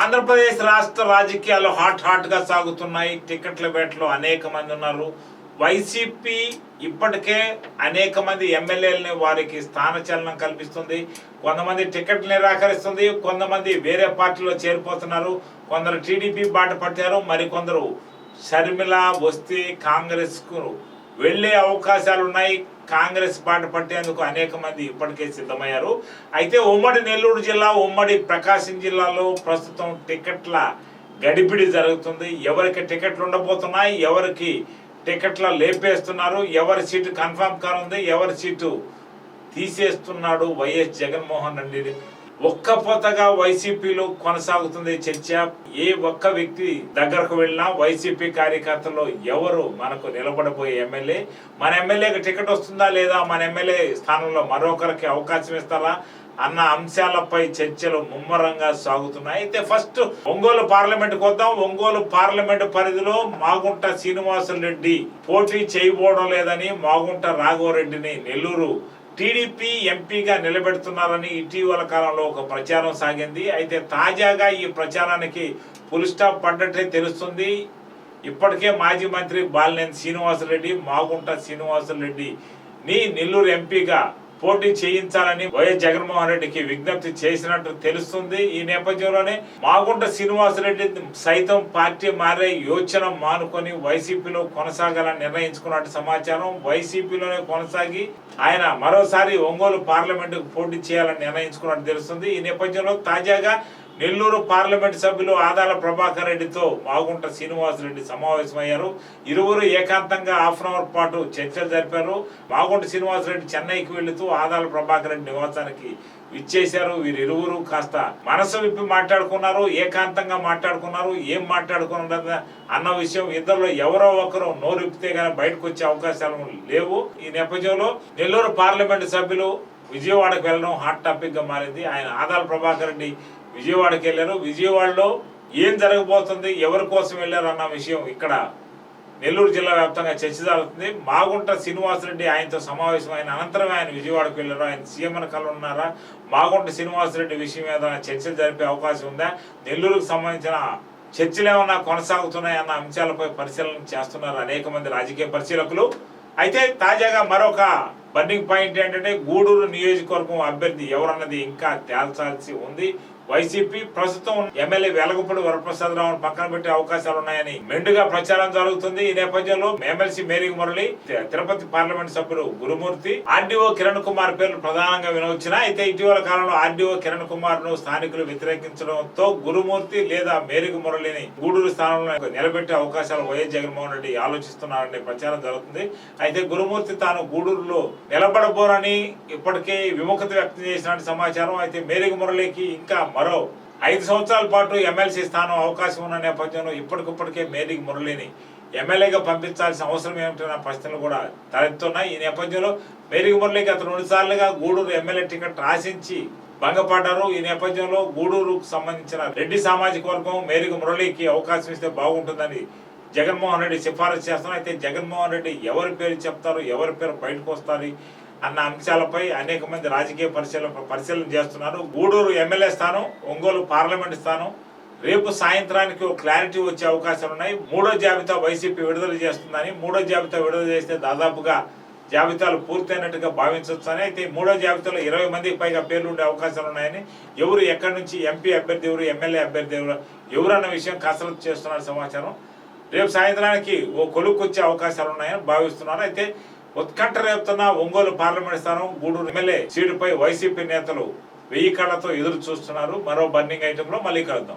ఆంధ్రప్రదేశ్ రాష్ట్ర రాజకీయాలు హాట్ హాట్గా సాగుతున్నాయి. టికెట్ల వేటలో అనేక మంది ఉన్నారు. వైసీపీ ఇప్పటికే అనేక మంది ఎమ్మెల్యేలని వారికి స్థానచలనం కల్పిస్తుంది. కొంతమంది టికెట్ నిరాకరిస్తుంది. కొంతమంది వేరే పార్టీలో చేరిపోతున్నారు. కొందరు టీడీపీ బాట పట్టారు. మరికొందరు షర్మిల వస్తే కాంగ్రెస్కు వెళ్ళే అవకాశాలు ఉన్నాయి కాంగ్రెస్ బాట పట్టేందుకు అనేక మంది ఇప్పటికే సిద్ధమయ్యారు. అయితే ఉమ్మడి నెల్లూరు జిల్లా ఉమ్మడి ప్రకాశం జిల్లాలో ప్రస్తుతం టికెట్ల గడిపిడి జరుగుతుంది. ఎవరికి టికెట్లు ఉండబోతున్నాయి ఎవరికి టికెట్ల లేపేస్తున్నారు ఎవరి సీటు కన్ఫర్మ్ కానుంది ఎవరి సీటు తీసేస్తున్నాడు వైఎస్ జగన్మోహన్ రెడ్డి ఒక్క పొత్తగా వైసీపీలో కొనసాగుతుంది చర్చ. ఏ ఒక్క వ్యక్తి దగ్గరకు వెళ్ళినా వైసీపీ కార్యకర్తలు ఎవరు మనకు నిలబడబోయే ఎమ్మెల్యే? మన ఎమ్మెల్యేకి టికెట్ వస్తుందా లేదా? మన ఎమ్మెల్యే స్థానంలో మరొకరికి అవకాశం ఇస్తారా? అన్న అంశాలపై చర్చలు ముమ్మరంగా సాగుతున్నాయి. అయితే ఫస్ట్ ఒంగోలు పార్లమెంట్ వద్దాం. ఒంగోలు పార్లమెంట్ పరిధిలో మాగుంట శ్రీనివాసరెడ్డి పోటీ చేయబోవడం లేదని మాగుంట రాఘవరెడ్డిని నెల్లూరు టీడీపీ ఎంపీగా నిలబెడుతున్నారని ఇటీవల కాలంలో ఒక ప్రచారం సాగింది. అయితే తాజాగా ఈ ప్రచారానికి ఫుల్ స్టాప్ పడ్డట్టే తెలుస్తుంది. ఇప్పటికే మాజీ మంత్రి బాలినేని శ్రీనివాసరెడ్డి మాగుంట శ్రీనివాసరెడ్డి నెల్లూరు ఎంపీగా పోటీ చేయించాలని వైఎస్ జగన్మోహన్ రెడ్డికి విజ్ఞప్తి చేసినట్టు తెలుస్తుంది. ఈ నేపథ్యంలోనే మాగుంట శ్రీనివాసరెడ్డి సైతం పార్టీ మారే యోచన మానుకొని వైసీపీలో కొనసాగాలని నిర్ణయించుకున్నట్టు సమాచారం. వైసీపీలోనే కొనసాగి ఆయన మరోసారి ఒంగోలు పార్లమెంటుకు పోటీ చేయాలని నిర్ణయించుకున్నట్టు తెలుస్తుంది. ఈ నేపథ్యంలో తాజాగా నెల్లూరు పార్లమెంట్ సభ్యులు ఆదాల ప్రభాకర్ రెడ్డితో మాగుంట శ్రీనివాసరెడ్డి సమావేశమయ్యారు. ఇరువురు ఏకాంతంగా హాఫ్ అన్ అవర్ పాటు చర్చలు జరిపారు. మాగుంట శ్రీనివాసరెడ్డి చెన్నైకి వెళుతూ ఆదాల ప్రభాకర్ రెడ్డి నివాసానికి వీరు వీరిరువురు కాస్త మనసు విప్పి మాట్లాడుకున్నారు ఏకాంతంగా మాట్లాడుకున్నారు. ఏం మాట్లాడుకున్నారు అన్న విషయం ఇద్దరు ఎవరో ఒకరు నోరిప్పితే గానీ బయటకు వచ్చే అవకాశాలు లేవు. ఈ నేపథ్యంలో నెల్లూరు పార్లమెంట్ సభ్యులు విజయవాడకు వెళ్ళడం హాట్ టాపిక్గా మారింది. ఆయన ఆదాల ప్రభాకర్ రెడ్డి విజయవాడకి వెళ్ళారు. విజయవాడలో ఏం జరగబోతుంది ఎవరి కోసం వెళ్ళారు అన్న విషయం ఇక్కడ నెల్లూరు జిల్లా వ్యాప్తంగా చర్చ జరుగుతుంది. మాగుంట శ్రీనివాసరెడ్డి ఆయనతో సమావేశం అయిన అనంతరం ఆయన విజయవాడకు వెళ్ళారు. ఆయన సీఎం కలు ఉన్నారా? మాగుంట శ్రీనివాసరెడ్డి విషయం మీద చర్చలు జరిపే అవకాశం ఉందా? నెల్లూరుకు సంబంధించిన చర్చలు ఏమన్నా కొనసాగుతున్నాయి అన్న అంశాలపై పరిశీలన చేస్తున్నారు అనేక మంది రాజకీయ పరిశీలకులు. అయితే తాజాగా మరొక బర్నింగ్ పాయింట్ ఏంటంటే గూడూరు నియోజకవర్గం అభ్యర్థి ఎవరన్నది ఇంకా తేల్చాల్సి ఉంది. వైసీపీ ప్రస్తుతం ఎమ్మెల్యే వెలగపూడి వరప్రసాదరావును పక్కన పెట్టే అవకాశాలు ఉన్నాయని మెండుగా ప్రచారం జరుగుతుంది. ఈ నేపథ్యంలో ఎమ్మెల్సీ మేరీ మురళి తి- తిరుపతి పార్లమెంట్ సభ్యులు గురుమూర్తి ఆర్డీఓ కిరణ్ కుమార్ పేర్లు ప్రధానంగా వినవచ్చిన అయితే ఇటీవల కాలంలో ఆర్డీఓ కిరణ్ కుమార్ను స్థానికులు వ్యతిరేకించడంతో గురుమూర్తి లేదా మేరీగు మురళిని గూడూరు స్థానంలో నిలబెట్టే అవకాశాలు వైఎస్ జగన్మోహన్ రెడ్డి ఆలోచిస్తున్నారనే ప్రచారం జరుగుతుంది. అయితే గురుమూర్తి తాను గూడూరులో నిలబడబోరని ఇప్పటికే విముఖత వ్యక్తం చేసినట్టు సమాచారం. అయితే మేరీగు మురళికి ఇంకా మరో ఐదు సంవత్సరాల పాటు ఎమ్మెల్సీ స్థానం అవకాశం ఉన్న నేపథ్యంలో ఇప్పటికిప్పటికే మేడికి మురళిని ఎమ్మెల్యేగా పంపించాల్సిన అవసరం ఏమిటన్న ప్రశ్నలు కూడా తలెత్తున్నాయి. ఈ నేపథ్యంలో మేడికి మురళికి అతను రెండు సార్లుగా గూడూరు ఎమ్మెల్యే టికెట్ ఆశించి భంగపడ్డారు. ఈ నేపథ్యంలో గూడూరుకు సంబంధించిన రెడ్డి సామాజిక వర్గం మేరీగు మురళికి అవకాశం ఇస్తే బాగుంటుందని జగన్మోహన్ రెడ్డి సిఫారసు చేస్తున్నారు. అయితే జగన్మోహన్ రెడ్డి ఎవరి పేరు చెప్తారు? ఎవరి పేరు బయటకు వస్తారు అన్న అంశాలపై అనేక మంది రాజకీయ పరిశీలన పరిశీలన చేస్తున్నారు. గూడూరు ఎమ్మెల్యే స్థానం ఒంగోలు పార్లమెంట్ స్థానం. రేపు సాయంత్రానికి ఒక క్లారిటీ వచ్చే అవకాశాలు ఉన్నాయి. మూడో జాబితా వైసీపీ విడుదల చేస్తుందని మూడో జాబితా విడుదల చేస్తే దాదాపుగా జాబితాలు పూర్తయినట్టుగా భావించవచ్చు అని అయితే మూడో జాబితాలో ఇరవై మందికి పైగా పేర్లు ఉండే అవకాశాలు ఉన్నాయని ఎవరు ఎక్కడి నుంచి ఎంపీ అభ్యర్థి ఎవరు ఎమ్మెల్యే అభ్యర్థి ఎవరు ఎవరన్న అన్న విషయం కసరత్తు చేస్తున్నారు సమాచారం. రేపు సాయంత్రానికి ఓ కొలుక్కొచ్చే అవకాశాలు ఉన్నాయని భావిస్తున్నారు. అయితే ఉత్కంఠ రేపుతున్న ఒంగోలు పార్లమెంట్ స్థానం గూడూరు ఎమ్మెల్యే సీటుపై వైసీపీ నేతలు వెయ్యి కళ్ళతో ఎదురు చూస్తున్నారు మరో బర్నింగ్ ఐటెంలో మళ్ళీ కలుద్దాం.